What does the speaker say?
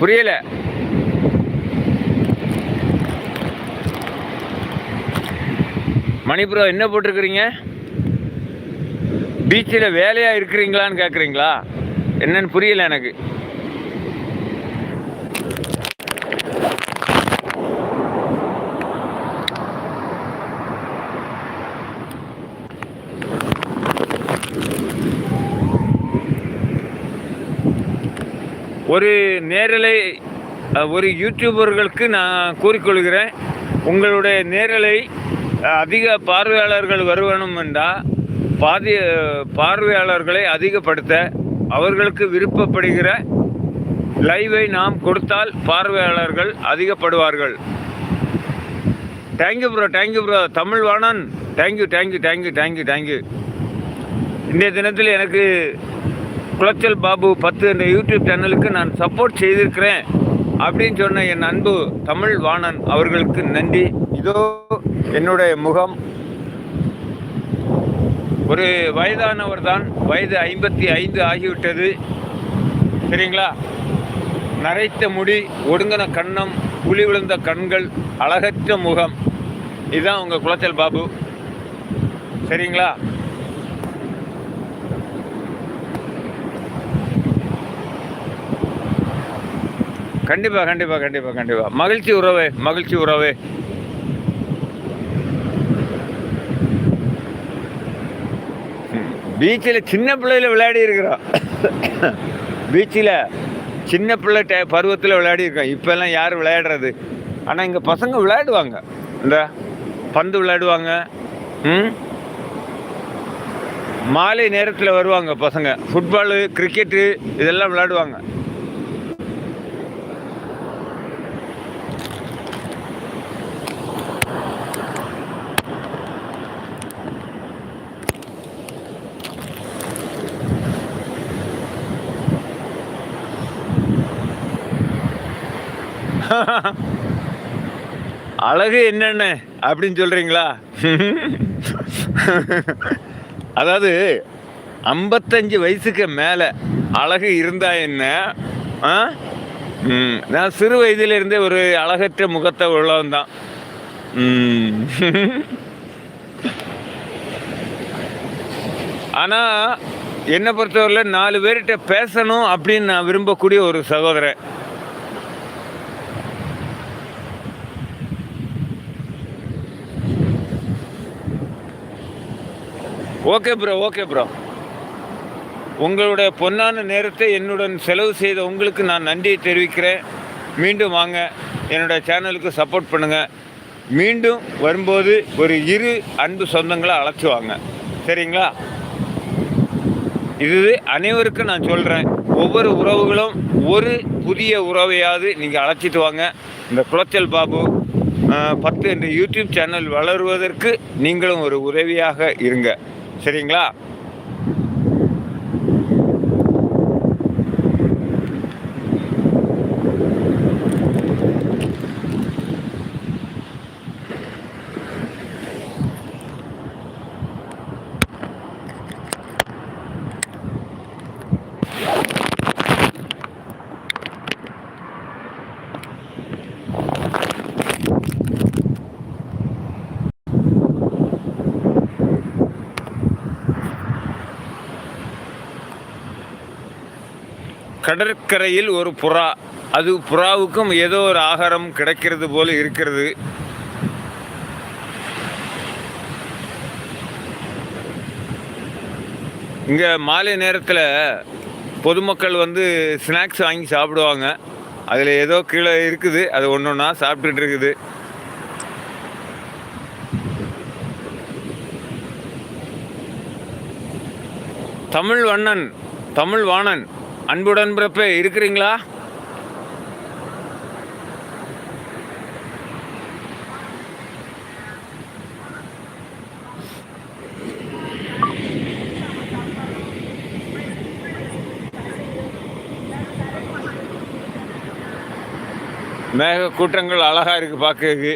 புரியல. மணிபுரம் என்ன போட்டிருக்கிறீங்க? பீச்சில் வேலையாக இருக்கிறீங்களான்னு கேட்குறீங்களா என்னன்னு புரியல எனக்கு. ஒரு நேரலை ஒரு யூடியூபர்களுக்கு நான் கூறிக்கொள்கிறேன். உங்களுடைய நேரலை அதிக பார்வையாளர்கள் வருவணும் என்றால் பாதி பார்வையாளர்களை அதிகப்படுத்த அவர்களுக்கு விருப்பப்படுகிற லைவை நாம் கொடுத்தால் பார்வையாளர்கள் அதிகப்படுவார்கள். Thank you bro thank you bro Tamil Vanan. Thank you thank you thank you thank you thank you இன்றைய தினத்தில் எனக்கு குளச்சல் பாபு பத்து என்ற யூடியூப் சேனலுக்கு நான் சப்போர்ட் செய்திருக்கிறேன் அப்படின்னு சொன்ன என் அன்பு தமிழ் வாணன் அவர்களுக்கு நன்றி. இதோ என்னுடைய முகம். ஒரு வயதானவர் தான் வயது ஐம்பத்தி ஐந்து ஆகிவிட்டது. சரிங்களா? நரைத்த முடி ஒடுங்கின கன்னம் புலி விழுந்த கண்கள் அழகற்ற முகம். இதுதான் உங்கள் குளச்சல் பாபு. சரிங்களா? கண்டிப்பா கண்டிப்பா கண்டிப்பா கண்டிப்பா. மகிழ்ச்சி உறவே மகிழ்ச்சி உறவு. பீச்சில் சின்ன பிள்ளையில விளையாடி இருக்கிறோம் பீச்சில் சின்ன பிள்ளை டே பருவத்தில் விளையாடி இருக்கோம் இப்போல்லாம் யார் விளையாடுறது? ஆனால் இங்கே பசங்க விளையாடுவாங்க. இந்த பந்து விளையாடுவாங்க. ம்? மாலை நேரத்தில் வருவாங்க பசங்க. ஃபுட்பாலு கிரிக்கெட்டு இதெல்லாம் விளையாடுவாங்க. அழகு என்னென்ன அப்படின்னு சொல்கிறீங்களா அதாவது ஐம்பத்தஞ்சு வயசுக்கு மேலே அழகு இருந்தா என்ன? ஆ? நான் சிறு வயதிலிருந்தே ஒரு அழகற்ற முகத்தை உள்ளவன் தான் ஆனால் என்னை பொறுத்தவரையில் நாலு பேர்கிட்ட பேசணும் அப்படின்னு நான் விரும்பக்கூடிய ஒரு சகோதரன். Okay bro okay bro. உங்களுடைய பொன்னான நேரத்தை என்னுடன் செலவு செய்த உங்களுக்கு நான் நன்றியை தெரிவிக்கிறேன். மீண்டும் வாங்க என்னுடைய சேனலுக்கு சப்போர்ட் பண்ணுங்கள் மீண்டும் வரும்போது ஒரு இரு அன்பு சொந்தங்களை அழைச்சி வாங்க. சரிங்களா? இது அனைவருக்கும் நான் சொல்கிறேன் ஒவ்வொரு உறவுகளும் ஒரு புதிய உறவையாவது நீங்கள் அழைச்சிட்டு வாங்க. இந்த குளச்சல் பாபு பத்து என்ற யூடியூப் சேனல் வளருவதற்கு நீங்களும் ஒரு உதவியாக இருங்க. சரிங்களா? கடற்கரையில் ஒரு புறா. அது புறாவுக்கும் ஏதோ ஒரு ஆகாரம் கிடைக்கிறது போல இருக்கிறது. இங்கே மாலை நேரத்தில் பொதுமக்கள் வந்து ஸ்நாக்ஸ் வாங்கி சாப்பிடுவாங்க. அதில் ஏதோ கீழே இருக்குது. அது ஒன்று ஒன்றா சாப்பிட்டுட்டு இருக்குது. தமிழ் வண்ணன் தமிழ் வாணன். அன்புடன் பிறப்பே இருக்கிறீங்களா? மேக கூட்டங்கள் அழகா இருக்கு பார்க்கறதுக்கு.